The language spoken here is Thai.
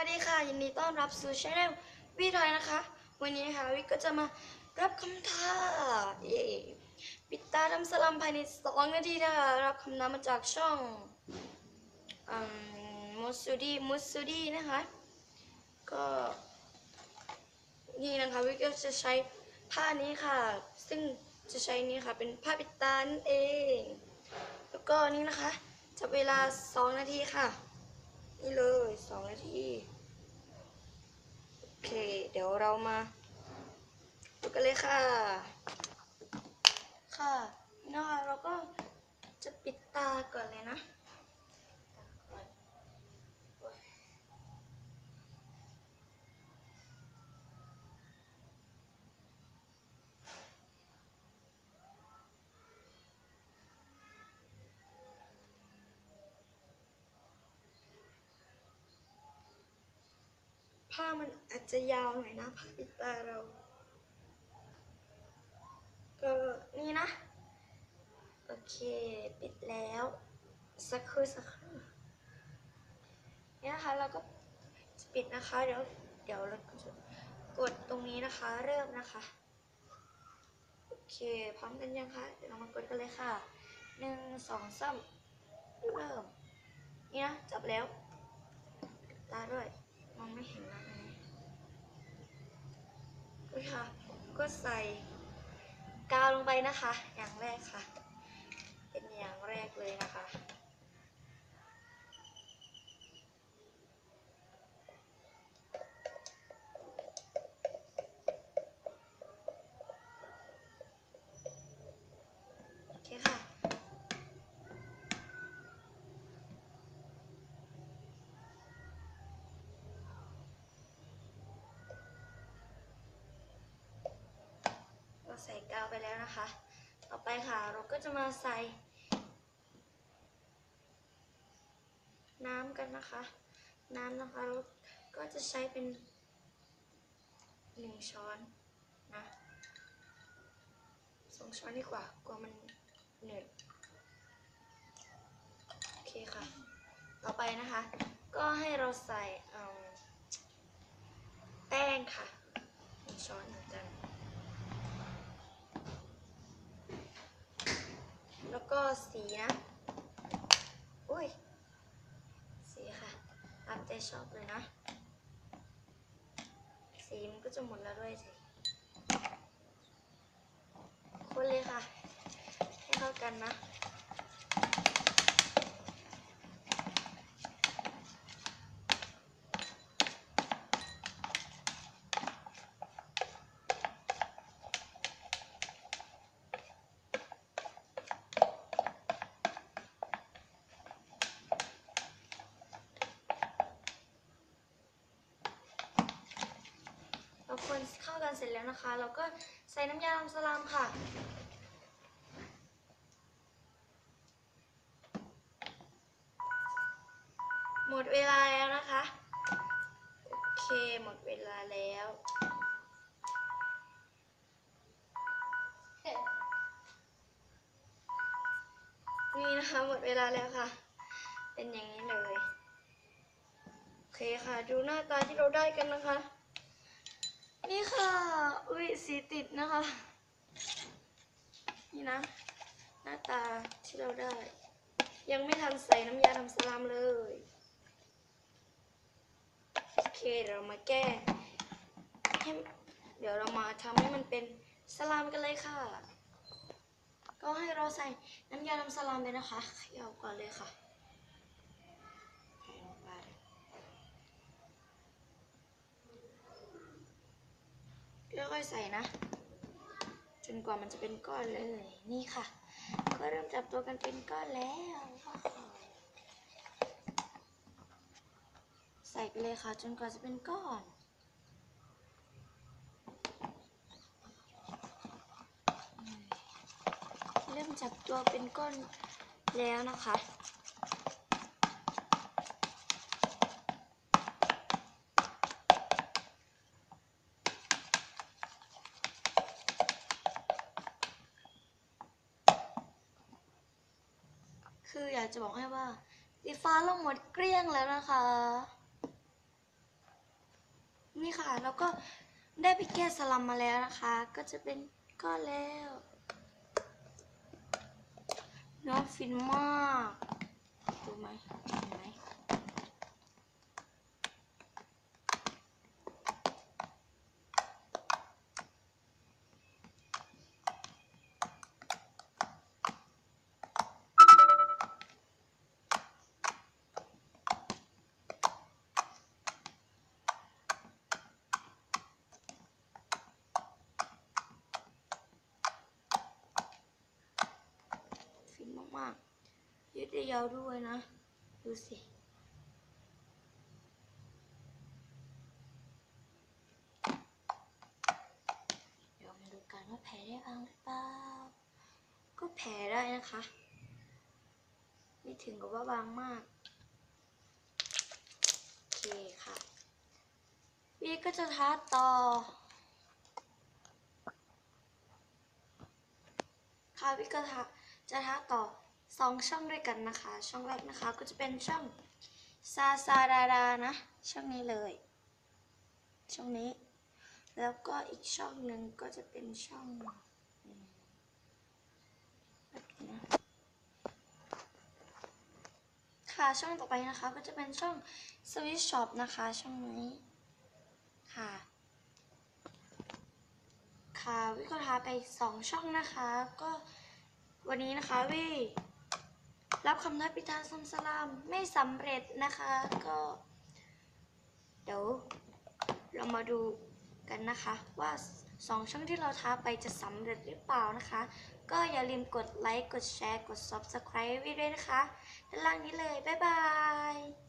วัสดีค่ะ ยินดีต้อนรับสู่ช่องวิทอยนะคะ วันนี้นะคะวิก็จะมารับคำท้าเย่ปิดตาทำสลัมภายในสองนาทีนะคะรับคำท้ามาจากช่องมุสูดีมุสูดีนะคะ ก็นี่นะคะวิก็จะใช้ผ้านี้ค่ะ ซึ่งจะใช้นี่ค่ะ เป็นผ้าปิดตานั่นเอง แล้วก็นี่นะคะจับเวลาสองนาทีค่ะ นี่เลยสองนาที โอเค เดี๋ยวเรามาดูกันเลยค่ะ ค่ะนี่นะคะเราก็จะปิดตาก่อนเลยนะ ผ้ามันอาจจะยาวหน่อยนะผ้าปิดตาเรา ก็นี่นะ โอเค ปิดแล้ว สักครู่สักครู่นี่นะคะเราก็จะปิดนะคะ เดี๋ยวเดี๋ยวเราก็จะกดตรงนี้นะคะ เริ่มนะคะ โอเค พร้อมกันยังคะ เดี๋ยวเรามากดกันเลยค่ะหนึ่งสองสามเริ่ม นี่นะ จับแล้วตาด้วย องไม่เห็นแล้วนะก็ค่ะก็ใส่กาวลงไปนะคะ อย่างแรกค่ะ เป็นอย่างแรกเลยนะคะ โอเคค่ะ เรา ใส่กาวไปแล้วนะคะ ต่อไปค่ะเราก็จะมาใส่ น้ำกันนะคะ น้ำนะคะเราก็จะใช้เป็นหนึ่งช้อนนะสองช้อนดีกว่ากลัวมันเหนื่อยโอเคค่ะ ต่อไปนะคะ ก็ให้เราใส่แป้งค่ะหนึ่งช้อนเหมือนกัน แล้ว ก็สีนะ อุ้ย สีค่ะตามใจชอบเลยนะ สีมันก็จะหมดแล้วด้วยสิคนเลยค่ะ ให้เข้ากันนะ คนเข้ากันเสร็จแล้วนะคะ เราก็ใส่น้ำยาลำสลามค่ะ หมดเวลาแล้วนะคะ โอเคหมดเวลาแล้วนี่นะคะหมดเวลาแล้วค่ะ เป็นอย่างนี้เลย โอเคค่ะ ดูหน้าตาที่เราได้กันนะคะ นี่ค่ะ อุ้ยสีติดนะคะ นี่นะ หน้าตาที่เราได้ ยังไม่ทันใส่น้ำยาทำสลามเลย โอเคเดี๋ยวเรามาแก้ให้เดี๋ยวเรามาทำให้มันเป็นสลามกันเลยค่ะ ก็ให้เราใส่น้ำยาทำสลามไปนะคะเขย่าก่อนเลยค่ะใส่ลงไป ค่อยๆใส่นะ จนกว่ามันจะเป็นก้อนเลย นี่ค่ะ ก็เริ่มจับตัวกันเป็นก้อนแล้ว ใส่ไปเลยค่ะ จนกว่าจะเป็นก้อนเริ่มจับตัวเป็นก้อนแล้วนะคะากจะบอกให้ว่าสีฟ้าเราหมดเกลี้ยงแล้วนะคะ นี่ค่ะแล้วก็ได้ไปแก้สลัมมาแล้วนะคะ ก็จะเป็นก้อนแล้วเน้องฟินมากดูไหมเห็นไหม ฟินมาก ๆยืดได้ยาวด้วยนะ ดูสิเดี๋ยวมาดูกันว่าแผลได้บ้างหรือเปล่า ก็แผลได้นะคะ ไม่ถึงกับว่าบางมากโอเคค่ะวีก็จะท้าต่อค่ะวิกก็ทะจะท้าต่อ สองช่องด้วยกันนะคะ ช่องแรกนะคะก็จะเป็นช่องซาซาดาดานะ ช่องนี้เลย ช่องนี้ แล้วก็อีกช่องหนึ่งก็จะเป็นช่องแบบนี้ค่ะช่องต่อไปนะคะก็จะเป็นช่อง Swiss Shop นะคะ ช่องนี้ค่ะค่ะวิก็ท้าไปสองช่องนะคะ ก็วันนี้นะคะวิ รับคำท้าพิธาซัมสลามไม่สำเร็จนะคะ ก็ เดี๋ยวเรามาดูกันนะคะว่าสองช่องที่เราท้าไปจะสำเร็จหรือเปล่านะคะ ก็อย่าลืมกดไลค์ กดแชร์ กด Subscribe ไว้ด้วยนะคะ ด้านล่างนี้เลย บ๊ายบาย